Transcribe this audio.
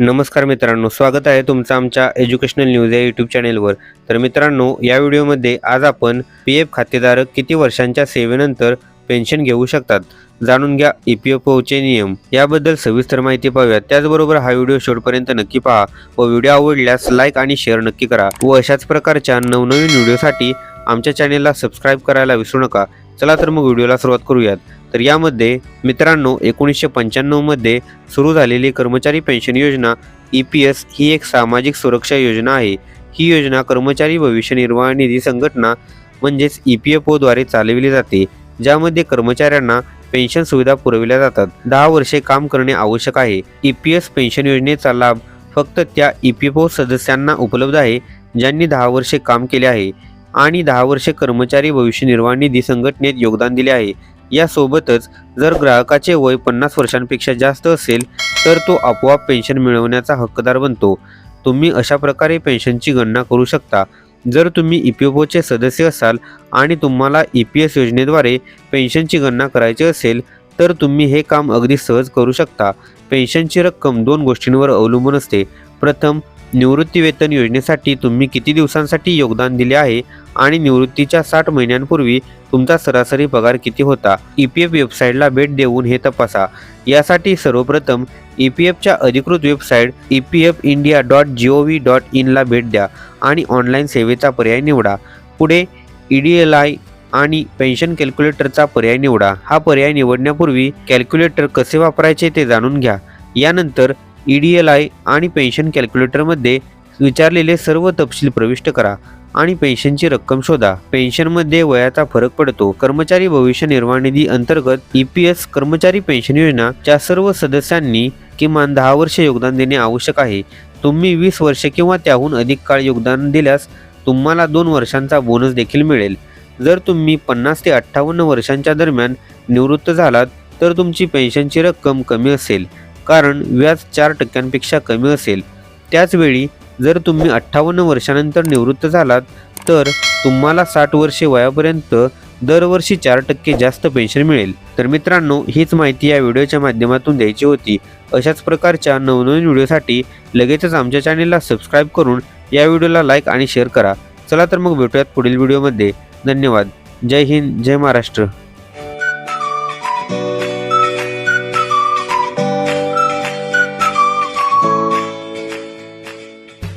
नमस्कार मित्रांनो स्वागत आहे तुमचं आमच्या एज्युकेशनल न्यूज या यूट्यूब चॅनेलवर तर मित्रांनो या व्हिडिओमध्ये आज आपण पी एफ खातेधारक किती वर्षांच्या सेवेनंतर पेन्शन घेऊ शकतात? जाणून घ्या ई पी एफ ओचे नियम. याबद्दल सविस्तर माहिती पाहूया त्याचबरोबर हा व्हिडिओ शेवटपर्यंत नक्की पहा व व्हिडिओ आवडल्यास लाईक आणि शेअर नक्की करा व अशाच प्रकारच्या नवनवीन व्हिडिओसाठी आमच्या चॅनेलला सबस्क्राईब करायला विसरू नका. चला तर मग व्हिडिओला सुरुवात करूयात. तर यामध्ये मित्रांनो एकोणीसशे पंच्याण्णवमध्ये सुरू झालेली कर्मचारी पेन्शन योजना ई पी एस ही एक सामाजिक सुरक्षा योजना आहे. ही योजना कर्मचारी भविष्य निर्वाह निधी संघटना म्हणजेच ई पी एफ ओद्वारे चालविली जाते ज्यामध्ये कर्मचाऱ्यांना पेन्शन सुविधा पुरविल्या जातात. दहा वर्षे काम करणे आवश्यक आहे. ई पी एस पेन्शन योजनेचा लाभ फक्त त्या ई पी एफ ओ सदस्यांना उपलब्ध आहे ज्यांनी दहा वर्षे काम केले आहे. आणि दहा वर्षे कर्मचारी भविष्य निर्वाह निधी संघटनेत योगदान दिले आहे. यासोबतच जर ग्राहकाचे वय पन्नास वर्षांपेक्षा जास्त असेल तर तो आपोआप पेन्शन मिळवण्याचा हक्कदार बनतो. तुम्ही अशा प्रकारे पेन्शनची गणना करू शकता. जर तुम्ही ई पी एफ ओचे सदस्य असाल आणि तुम्हाला ई पी एस योजनेद्वारे पेन्शनची गणना करायची असेल तर तुम्ही हे काम अगदी सहज करू शकता. पेन्शनची रक्कम दोन गोष्टींवर अवलंबून असते. प्रथम निवृत्तीवेतन योजनेसाठी तुम्ही किती दिवसांसाठी योगदान दिले आहे आणि निवृत्तीच्या साठ महिन्यांपूर्वी तुमचा सरासरी पगार किती होता? ई पी एफ वेबसाईटला भेट देऊन हे तपासा. यासाठी सर्वप्रथम ई पी एफच्या अधिकृत website E P F India dot G O V dot इनला भेट द्या आणि ऑनलाईन सेवेचा पर्याय निवडा. पुढे ई डी एल आय आणि पेन्शन कॅल्क्युलेटरचा पर्याय निवडा. हा पर्याय निवडण्यापूर्वी कॅल्क्युलेटर कसे वापरायचे ते जाणून घ्या. यानंतर ई डी एल आय आणि पेन्शन कॅल्क्युलेटरमध्ये विचारलेले सर्व तपशील प्रविष्ट करा आणि पेन्शनची रक्कम शोधा. पेन्शनमध्ये वयाचा फरक पडतो. कर्मचारी भविष्य निर्वाह निधी अंतर्गत ई पी एस कर्मचारी पेन्शन योजना च्या सर्व सदस्यांनी किमान दहा वर्ष योगदान देणे आवश्यक आहे. तुम्ही वीस वर्ष किंवा त्याहून अधिक काळ योगदान दिल्यास तुम्हाला दोन वर्षांचा बोनस देखील मिळेल. जर तुम्ही पन्नास ते अठ्ठावन्न वर्षांच्या दरम्यान निवृत्त झालात तर तुमची पेन्शनची रक्कम कमी असेल. कारण व्याज चार टक्क्यांपेक्षा कमी असेल. त्याचवेळी जर तुम्ही अठ्ठावन्न वर्षानंतर निवृत्त झालात तर तुम्हाला साठ वर्षे वयापर्यंत दरवर्षी चार टक्के जास्त पेन्शन मिळेल. तर मित्रांनो हीच माहिती या व्हिडिओच्या माध्यमातून द्यायची होती. अशाच प्रकारच्या नवनवीन व्हिडिओसाठी लगेचच आमच्या चॅनेलला सबस्क्राईब करून या व्हिडिओला लाईक आणि शेअर करा. चला तर मग भेटूयात पुढील व्हिडिओमध्ये. धन्यवाद. जय हिंद जय महाराष्ट्र.